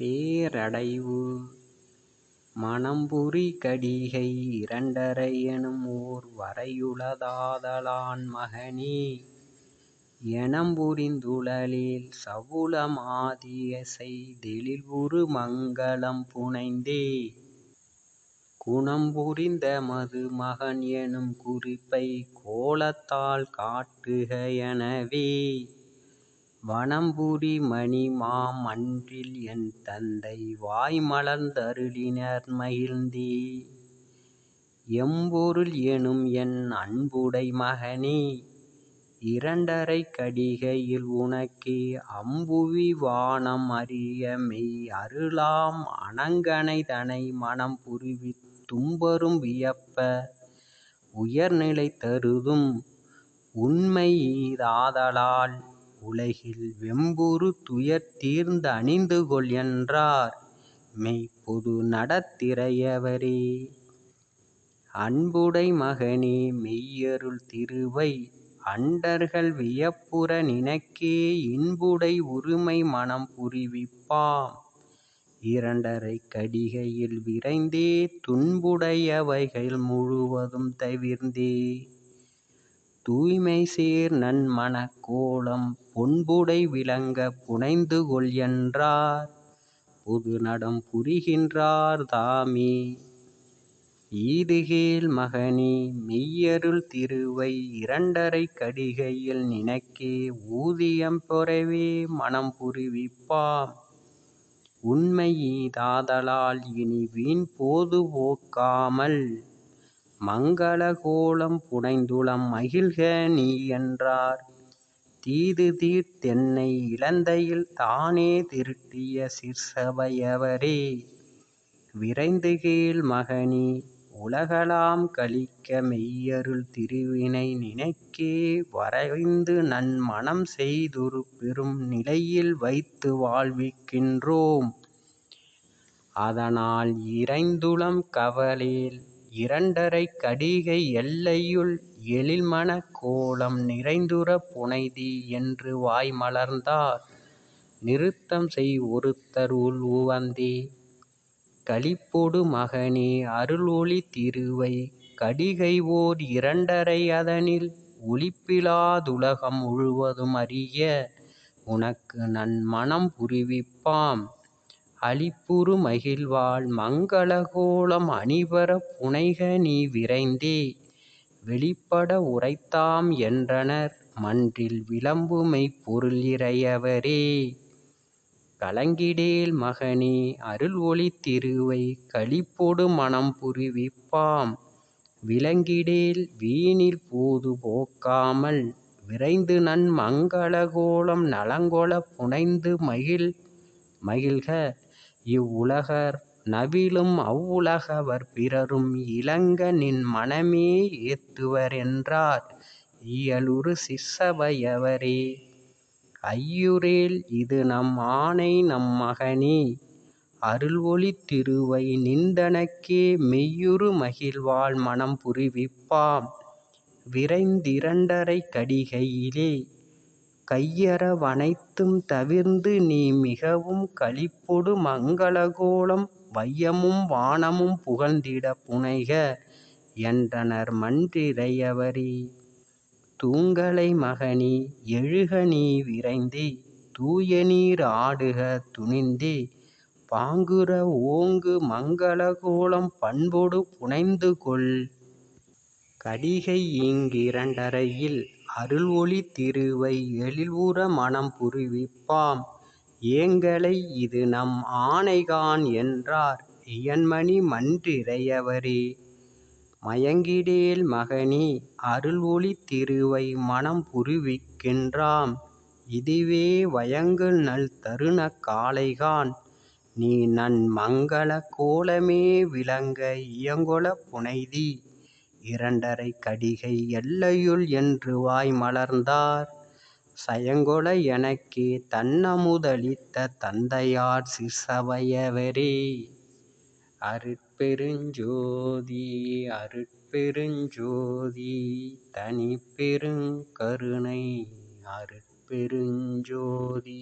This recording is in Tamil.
பேரடைவு மணம்புரி கடிகை இரண்டரை எனுமோர் வரையுளதாதலான் மகனே எனம்புரிந் துளலேல் சவுல மாதியசெய் தெழில்உறு மங்கலம் புனைந்தே. குணம்புரிந் தெமது மகன்எனும் கோலத்தால் காட்டுக எனவே வணம்புரி மணிமா மன்றில்என் தந்தை வாய்மலர்ந் தருளினர் மகிழ்ந்தே. எம்பொருள் எனும்என் அன்புடை மகனே இரண்டரைக் கடிகையில் உனக்கே அம்புவி வானம் அறியமெய் அருளாம் அணங்கனை தனை மணம்புரிவித் தும்பரும் வியப்ப உயர்நிலை தருதும் உண்மை தாதலால் உலகில் வெம்புறு துயர்தீர்ந் அணிந்துகொள் என்றார் மெய் பொது திறையவரே. அன்புடை மகனே மெய்யருள் திருவை அண்டர்கள் வியப்புற நினக்கே இன்புடை உரிமை மனம் புரிவிப்பாம் இரண்டரைக் கடிகையில் விரைந்தே துன்புடை யவைகள் முழுவதும் தவிர்ந்தே. தூய்மைசேர் நன்மணக் கோலம் பொன்புடை விளங்கப் புனைந்துகொள் என்றார் பொதுநடம் புரிகின்றார் தாமே. ஈதுகேள் மகனே மெய்யருள் திருவை இரண்டரைக் கடிகையில் நினக்கே ஊதியம் பெறவே மணம்புரிவிப்பாம் உண்மைஇ இனி வீண் பொது போக்காமல் மங்கள கோலம் புனைந்துளம் மகிழ்கநீ என்றார். தீதுதீர்த் தென்னை இலந்தையில் தானே திருட்டிய சிற்சபை யவரே. விரைந்துகேள் மகனே உலகெலாம் கழிக்க மெய்யருள் திருவினை நினக்கே. வரைந்துநன் செய்துரு தொருபெரும் நிலையில் வைத்து வாழ்விக்கின்றோம். அதனால் இறைந்துளம் கவலேல் இரண்டரைக் கடிகை எல்லையுள் எழில்மணக் கோலம் நிறைந்துறப் புனைதி என்று வாய்மலர்ந்தார் நிறுத்தம்செய் ஒருத்தர் உள்உவந்தே. களிப்பொடு மகனே அருளொளி திருவை. கடிகை ஓர் இரண்டரை அதனில் ஒளிப்பிலா துலகம் முழுவதும் அறிய. உனக்கு நன் மனம் புரிவிப்பாம். அளிப்புறு மகிழ்வாள் மங்கலக் கோலம் புனைக புனைகநீ விரைந்தே. வெளிப்பட உரைத்தாம் என்றனர் மன்றில் விளம்புமெய்ப் பொருள் இறையவரே. கலங்கிடேல் மகனே அருள்ஒளி திருவை களிப்பொடு மணம்புரிவிப்பாம் விலங்கிடேல் வீணில் போது போக்காமல் விரைந்துநன் மங்கலக் கோலம் நலங்கொளப் புனைந்துமகிழ் மகிழ்க இவ்வுலகர் நவிலும் அவ்வுலகவர் பிறரும் இலங்கநின் மனமே ஏத்துவர் என்றார் இயலுறு சிற்சபை இது ஐயுறேல் இதுநம் ஆணைநம் மகனே அருள்ஒளி திருவை நின்தனக்கே மெய்யுறு மகிழ்வாள் மனம் புரிவிப்பாம் விரைந்திரண்டரைக் கடிகையிலே. கையற வனைத்தும் தவிர்ந்துநீ மிகவும் களிப்பொடு மங்களகோலம் வையமும் வானமும் புகழ்ந்திடப் புனைக என்றனர் மன்றிறை மகனி தூங்கலை நீ எழுகநீ விரைந்தே தூயநீர் ஆடுக துணிந்தே பாங்குற ஓங்கு மங்களகோலம் கோலம் பண்பொடு புனைந்துகொள். கடிகை இரண்டரையில் அருள்ஒளி திருவை எழில்உற மணம்புரிவிப்பாம் ஏங்கலை இதுநம் ஆணைகாண் என்றார் இயன்மணி மன்றிறை யவரே. மயங்கிடேல் மகனி அருள்ஒளி திருவை மணம்புரிவிக்கின்றாம் இதுவே வயங்குநல் தருணக் காலைகாண் நீநன் மங்கள கோலமே விளங்க இயங்கொளப் புனைதி. இரண்டரை கடிகை எல்லையுள் என்று வாய்மலர்ந்தார் சயங்கொலை எனக்கே தன்னமுதளித்த தந்தையார் சிற்சபை அருட்பெருஞ்சோதி அருட்பெருஞ்சோதி தனிப்பெருங்கருணை அருட்பெருஞ்சோதி.